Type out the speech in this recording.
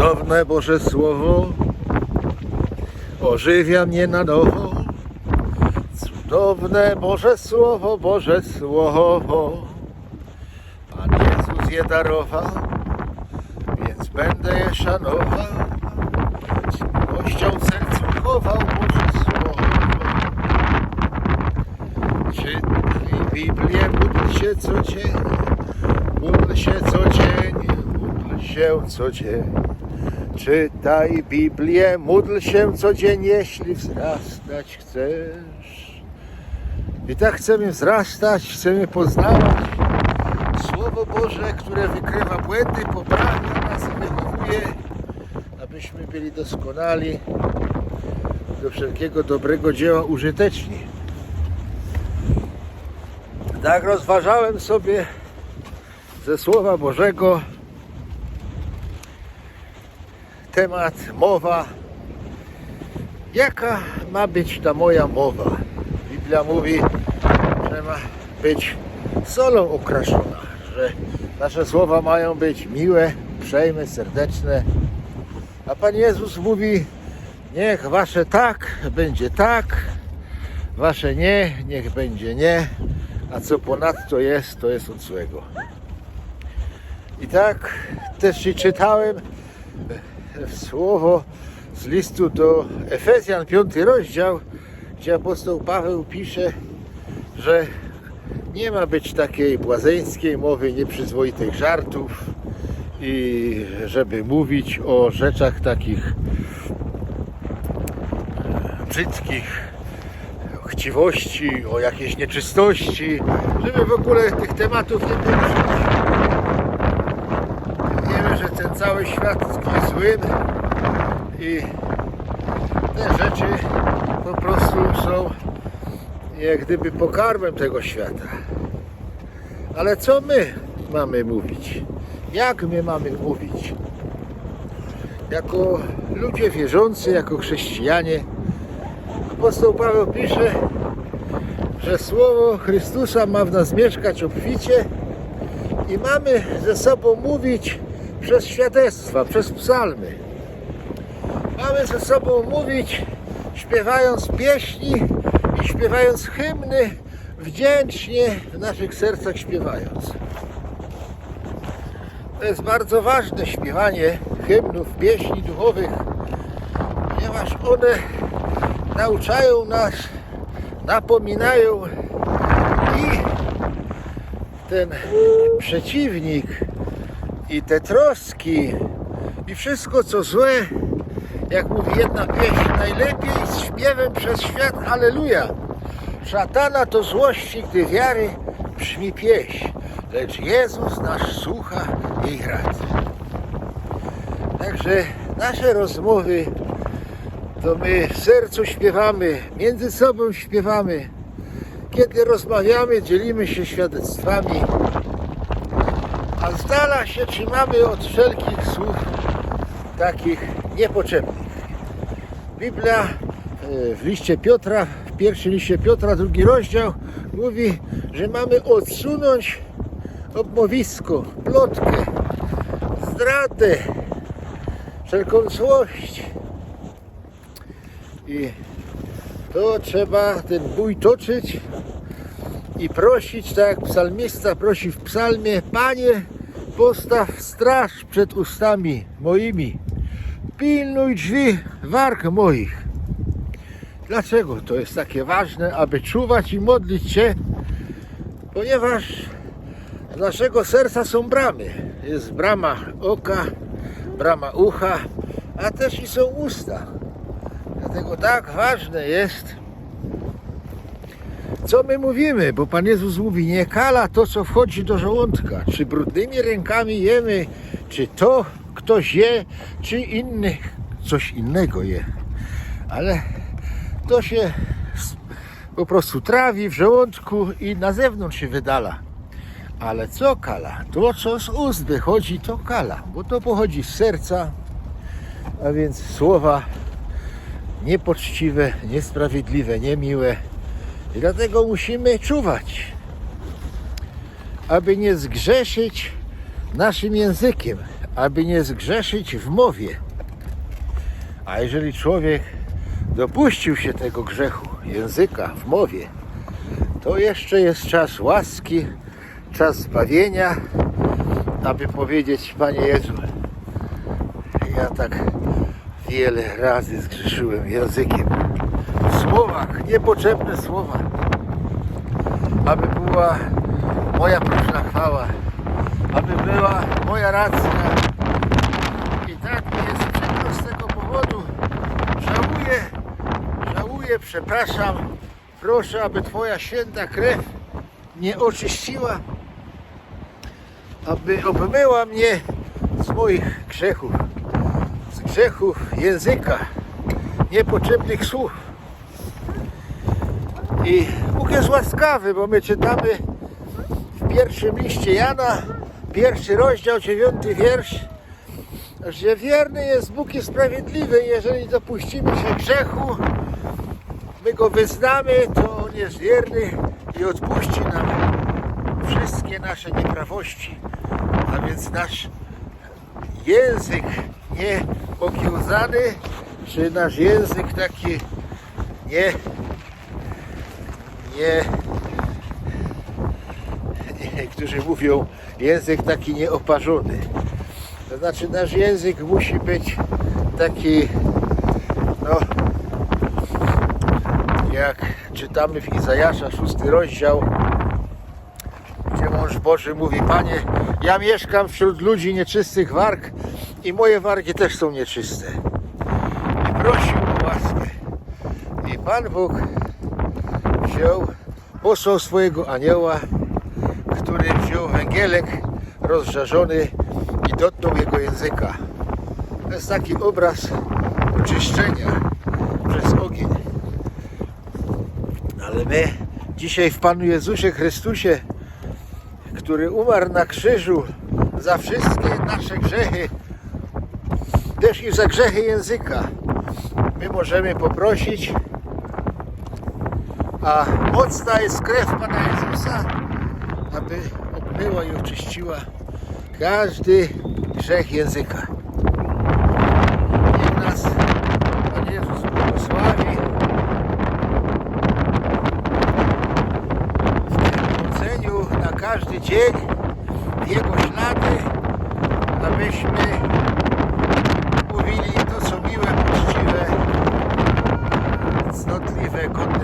Cudowne Boże Słowo ożywia mnie na nowo. Cudowne Boże Słowo, Boże Słowo. Pan Jezus je darował, więc będę je szanował. Z sercu chował Boże Słowo. Czytaj Biblię, módl się co dzień, módl się co dzień, módl się co dzień. Czytaj Biblię, módl się co dzień, jeśli wzrastać chcesz. I tak chcemy wzrastać, chcemy poznawać Słowo Boże, które wykrywa błędy, poprawia nas i wychowuje, abyśmy byli doskonali, do wszelkiego dobrego dzieła użyteczni. Tak rozważałem sobie ze Słowa Bożego temat mowa. Jaka ma być ta moja mowa? Biblia mówi, że ma być solą okraszona, że nasze słowa mają być miłe, uprzejme, serdeczne. A Pan Jezus mówi, niech wasze tak będzie tak, wasze nie, niech będzie nie, a co ponadto jest, to jest od złego. I tak też i czytałem w słowo z listu do Efezjan, piąty rozdział, gdzie apostoł Paweł pisze, że nie ma być takiej błazeńskiej mowy, nieprzyzwoitych żartów i żeby mówić o rzeczach takich e, brzydkich, chciwości, o jakiejś nieczystości, żeby w ogóle tych tematów nie poruszyć. Wiemy, że ten cały świat tkwi złym i te rzeczy po prostu są jak gdyby pokarmem tego świata. Ale co my mamy mówić? Jak my mamy mówić? Jako ludzie wierzący, jako chrześcijanie, apostoł Paweł pisze, że słowo Chrystusa ma w nas mieszkać obficie i mamy ze sobą mówić przez świadectwa, przez psalmy. Mamy ze sobą mówić śpiewając pieśni i śpiewając hymny, wdzięcznie w naszych sercach śpiewając. To jest bardzo ważne śpiewanie hymnów, pieśni duchowych, ponieważ one nauczają nas, napominają i ten przeciwnik i te troski i wszystko co złe, jak mówi jedna pieśń, najlepiej z śpiewem przez świat Aleluja. Szatana to złości, gdy wiary brzmi pieśń, lecz Jezus nasz słucha jej rad. Także nasze rozmowy to my w sercu śpiewamy, między sobą śpiewamy. Kiedy rozmawiamy, dzielimy się świadectwami, a z dala się trzymamy od wszelkich słów takich niepotrzebnych. Biblia e, w liście Piotra, w pierwszym liście Piotra, drugi rozdział, mówi, że mamy odsunąć obmowisko, plotkę, zdradę, wszelką złość. I to trzeba ten bój toczyć i prosić, tak jak psalmista prosi w psalmie, Panie, postaw straż przed ustami moimi, pilnuj drzwi warg moich. Dlaczego to jest takie ważne, aby czuwać i modlić się? Ponieważ z naszego serca są bramy. Jest brama oka, brama ucha, a też i są usta. Dlatego tak ważne jest, co my mówimy, bo Pan Jezus mówi, nie kala to, co wchodzi do żołądka. Czy brudnymi rękami jemy, czy to ktoś je, czy inny coś innego je. Ale to się po prostu trawi w żołądku i na zewnątrz się wydala. Ale co kala? To, co z ust wychodzi, to kala, bo to pochodzi z serca, a więc słowa niepoczciwe, niesprawiedliwe, niemiłe. Dlatego musimy czuwać, aby nie zgrzeszyć naszym językiem, aby nie zgrzeszyć w mowie. A jeżeli człowiek dopuścił się tego grzechu języka w mowie, to jeszcze jest czas łaski, czas zbawienia, aby powiedzieć, Panie Jezu, ja tak wiele razy zgrzeszyłem językiem. Słowach, niepotrzebne słowa. Aby była moja próżna chwała, aby była moja racja. I tak jest przykro z tego powodu. Żałuję, żałuję, przepraszam. Proszę, aby Twoja święta krew mnie oczyściła, aby obmyła mnie z moich grzechów, z grzechów języka, niepotrzebnych słów. I Bóg jest łaskawy, bo my czytamy w pierwszym liście Jana, pierwszy rozdział, dziewiąty wiersz, że wierny jest Bóg i sprawiedliwy, jeżeli dopuścimy się grzechu, my go wyznamy, to On jest wierny i odpuści nam wszystkie nasze nieprawości. A więc nasz język nie okiełzany, czy nasz język taki nie, nie, niektórzy mówią język taki nieoparzony. To znaczy nasz język musi być taki, no, jak czytamy w Izajasza, szósty rozdział, gdzie mąż Boży mówi, Panie, ja mieszkam wśród ludzi nieczystych warg i moje wargi też są nieczyste. I prosił o łaskę. I Pan Bóg wziął, posłał swojego anioła, który wziął węgielek rozżarzony i dotknął jego języka. To jest taki obraz oczyszczenia przez ogień. Ale my dzisiaj w Panu Jezusie Chrystusie, który umarł na krzyżu za wszystkie nasze grzechy, też i za grzechy języka, my możemy poprosić, a mocna jest krew Pana Jezusa, aby obmyła i oczyściła każdy grzech języka. Niech nas Pan Jezus błogosławi w tym na każdy dzień Jego ślady, abyśmy mówili to, co miłe, uczciwe, cnotliwe, godne.